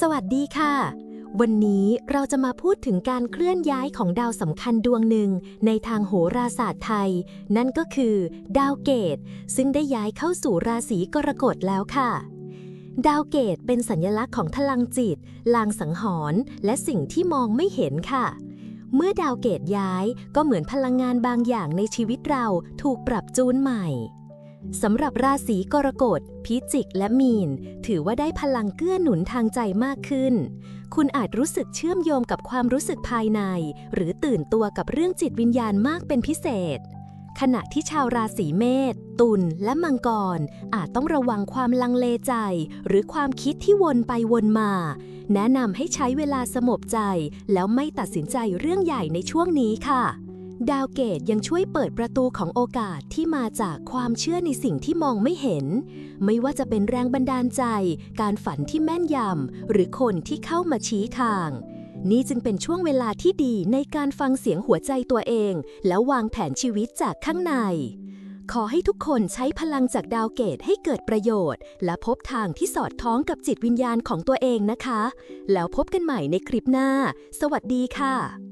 สวัสดีค่ะ วันนี้เราจะมาพูดถึงการเคลื่อนย้ายของดาวสำคัญดวงหนึ่งในทางโหราศาสตร์ไทย นั่นก็คือ ดาวเกต ซึ่งได้ย้ายเข้าสู่ราศีกรกฎแล้วค่ะ ดาวเกตเป็นสัญลักษณ์ของพลังจิต ลางสังหรณ์และสิ่งที่มองไม่เห็นค่ะเมื่อดาวเกตย้ายก็เหมือนพลังงานบางอย่างในชีวิตเราถูกปรับจูนใหม่ สำหรับราศีกรกฎ พิจิก และมีน ถือว่าได้พลังเกื้อหนุนทางใจมากขึ้น คุณอาจรู้สึกเชื่อมโยงกับความรู้สึกภายใน หรือตื่นตัวกับเรื่องจิตวิญญาณมากเป็นพิเศษ ขณะที่ชาวราศีเมษ ตุล และมังกร อาจต้องระวังความลังเลใจ หรือความคิดที่วนไปวนมา แนะนำให้ใช้เวลาสงบใจ แล้วไม่ตัดสินใจเรื่องใหญ่ในช่วงนี้ค่ะ ดาวเกตยังช่วยเปิดประตูของโอกาสที่มาจากความเชื่อในสิ่งที่มองไม่เห็น ไม่ว่าจะเป็นแรงบันดาลใจ การฝันที่แม่นยำ หรือคนที่เข้ามาชี้ทาง นี่จึงเป็นช่วงเวลาที่ดีในการฟังเสียงหัวใจตัวเอง แล้ววางแผนชีวิตจากข้างใน ขอให้ทุกคนใช้พลังจากดาวเกตให้เกิดประโยชน์ และพบทางที่สอดคล้องกับจิตวิญญาณของตัวเองนะคะ แล้วพบกันใหม่ในคลิปหน้า สวัสดีค่ะ